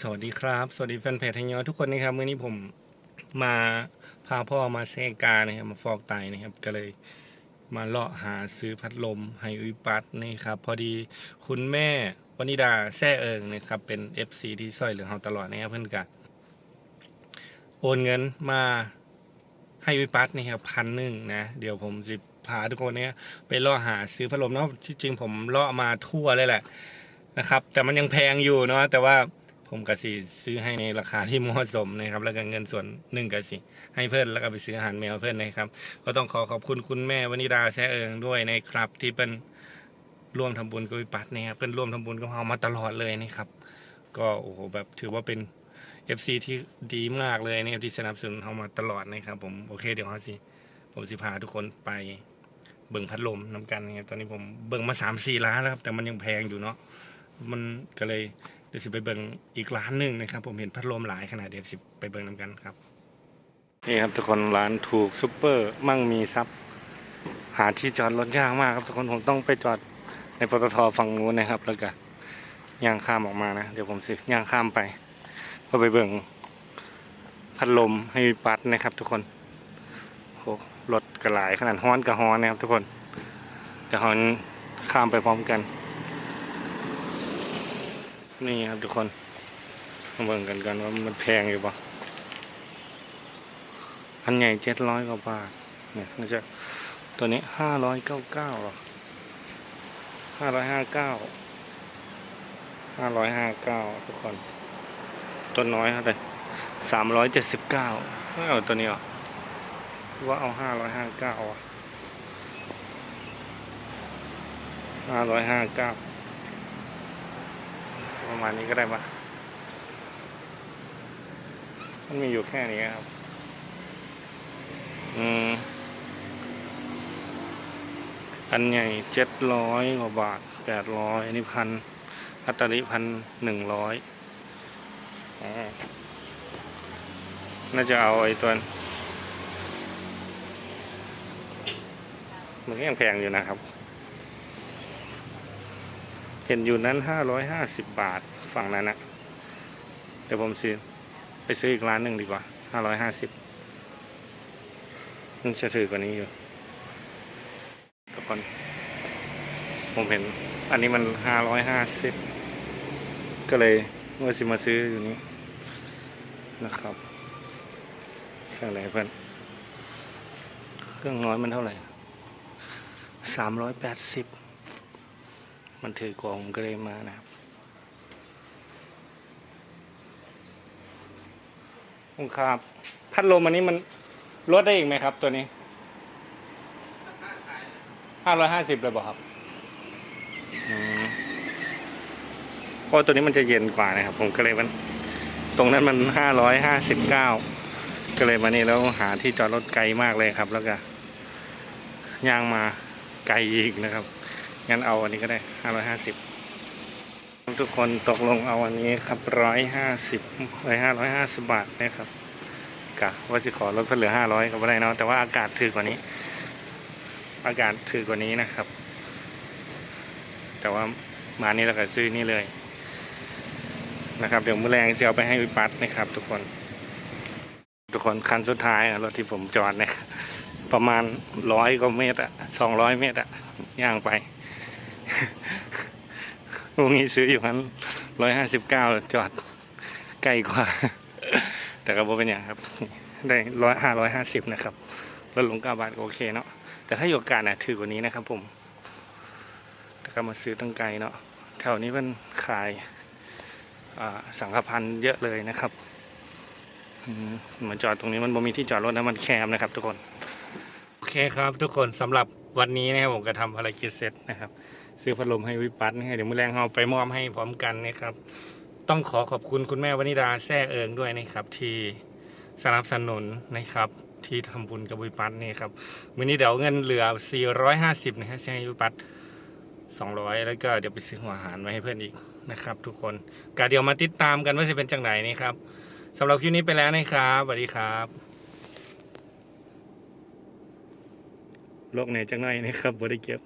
สวัสดีครับ สวัสดีแฟนเพจไทยยอทุกคนนะครับมื่อนี้ผมมาพาพ่อมาเซกานะครับมาฟอกไตนะครับ ก็เลยมาเลาะหาซื้อพัดลมให้อุยปัตนี่ครับ พอดีคุณแม่วนิดาแซ่เอิงนะครับ เป็น FC ที่ซอยเหลืองเฮาตลอดนะครับเพื่อนกะโอนเงินมาให้อุยปัตนี่ครับพันหนึ่งนะ เดี๋ยวผมจะพาทุกคนเนี่ยไปเลาะหาซื้อพัดลมเนาะที่จริงผมเลาะมาทั่วเลยแหละนะครับ แต่มันยังแพงอยู่เนาะแต่ว่า ผมกสิซื้อให้ในราคาที่เหมาะสมนะครับ แล้วก็เงินส่วนหนึ่งกสิให้เพื่อนแล้วก็ไปซื้ออาหารแมวเพื่อนนะครับ ก็ต้องขอขอบคุณคุณแม่วนิดาแซ่เอิงด้วยนะครับ ที่เป็นร่วมทำบุญกับวิปัสนะครับเป็นร่วมทำบุญกับเรามาตลอดเลยนะครับ ก็โอ้โหแบบถือว่าเป็น FC ที่ดีมากเลยนะครับที่สนับสนุนเรามาตลอดนะครับ ผมโอเคเดี๋ยวเราสิผมสิพาทุกคนไปเบิ่งพัดลมน้ำกันนะครับตอนนี้ผมเบิ่งมาสามสี่ร้านแล้วครับแต่มันยังแพงอยู่เนาะมันก็เลย ดี๋ยวสิไปเบิ่งอีกร้านหนึ่งนะครับ ผมเห็นพัดลมหลายขนาดเดี๋ยวสิไปเบิ่งนำกันครับนี่ครับทุกคนร้านถูกซุปเปอร์มั่งมีซับหาที่จอดรถยากมากครับทุกคนผมต้องไปจอดในปตทฝั่งนู้นนะครับ แล้วก็ย่างข้ามออกมานะเดี๋ยวผมสิย่างข้ามไปเพื่อไปเบิ่งพัดลมให้ปัดนะครับ ทุกคนโหรถกระหลายขนาดฮ้อนกับฮ้อนนะครับ ทุกคนเดี๋ยวฮ้อนข้ามไปพร้อมกัน นี่ครับทุกคนมาเบิ่งกันกันว่ามันแพงอยู่ปะอันใหญ่เจ็ดร้อยกว่าบาทเนี่ยน่าจะตัวนี้ห้าร้อยเก้าเก้าหรอห้าร้อยห้าเก้าห้าร้อยห้าเก้าทุกคน ตัวน้อยเท่าไหร่สามร้อยเจ็ดสิบเก้าเอาตัวนี้หรอหรือว่าเอาห้าร้อยห้าเก้าอะห้าร้อยห้าเก้า ประมาณนี้ก็ได้ปะมันมีอยู่แค่นี้ครับ อืม อันใหญ่เจ็ดร้อยกว่าบาทแปดร้อยอันนี้พันอัตริพันหนึ่งร้อยอ๋อน่าจะเอาไอ้ตัวมันก็ยังแพงอยู่นะครับ เห็นอยู่นั้นห้าร้อยห้าสิบบาทฝั่งนั้นนะเดี๋ยวผมซื้อไปซื้ออีกร้านหนึ่งดีกว่าห้าร้อยห้าสิบมันจะถือกว่านี้อยู่ทุกคนผมเห็น อันนี้มันห้าร้อยห้าสิบก็เลยเมื่อสิมาซื้ออยู่นี้นะครับเครื่องอะไรเพื่อนเครื่องน้อยมันเท่าไหร่สามร้อยแปดสิบ มันถือกล่องก็เลยมานะครับคุณครับพัดลมอันนี้มันลดได้อีกไหมครับ ตัวนี้ห้าร้อยห้าสิบเลยบอกครับเพราะตัวนี้มันจะเย็นกว่านะครับ ผมก็เลยมัน ตรงนั้นมันห้าร้อยห้าสิบเก้าก็เลยมานี่แล้วหาที่จอดรถไกลมากเลยครับ แล้วก็ย่างมาไกลอีกนะครับ งั้นเอาอันนี้ก็ได้ห้าร้อยห้าสิบทุกคนตกลงเอาอันนี้ครับร้อยห้าสิบร้อยห้าร้อยห้าสิบบาทนะครับกะว่าจะขอลดเพิ่มเหลือห้าร้อยก็ไม่ได้เนาะแต่ว่าอากาศถือกว่านี้ อากาศถือกว่านี้นะครับ แต่ว่ามานี่เราก็ซื้อนี่เลย นะครับ เดี๋ยวมือแรงจะเอาไปให้วิปัสนะครับ ทุกคน ทุกคนคันสุดท้ายรถที่ผมจอดเนี่ยประมาณร้อยกว่าเมตรอะสองร้อยเมตรอะย่างไป วงนี้ซื้ออยู่พันร้อยห้าสิบเก้าจอดใกล้กว่า แต่ก็บ่เป็นอย่างครับ ได้ร้อยห้าร้อยห้าสิบนะครับลดลงเก้าบาทก็โอเคเนาะแต่ถ้าอยู่โอกาสนะถือกว่านี้นะครับ ผม แต่ก็มาซื้อตั้งไกลเนาะแถวนี้มันขายสังฆพันธ์เยอะเลยนะครับมมาจอดตรงนี้มันบ่มีที่จอดรถนะมันแคบนะครับ ทุกคน โอเคครับ ทุกคนสำหรับ วันนี้นะครับผมก็ทำภารกิจเสร็จนะครับ ซื้อพัดลมให้วิปัสนะฮะเดี๋ยวมือแรงเราไปมอบให้พร้อมกันนะครับ ต้องขอขอบคุณคุณแม่วนิดาแซ่เอิงด้วยนะครับ ที่สนับสนุนนะครับ ที่ทำบุญกับวิปัสนี่ครับมื้อนี้เดี๋ยวเงินเหลือ 450นะฮะใช้วิปัส200 แล้วก็เดี๋ยวไปซื้อหัวอาหารไว้ให้เพื่อนอีกนะครับ ทุกคนก็เดี๋ยวมาติดตามกันว่าจะเป็นจังไหนนี่ครับสำหรับคลิปนี้ไปแล้วนะครับสวัสดีครับ ลกไหนจังหน่อยนะครับบริเก็บ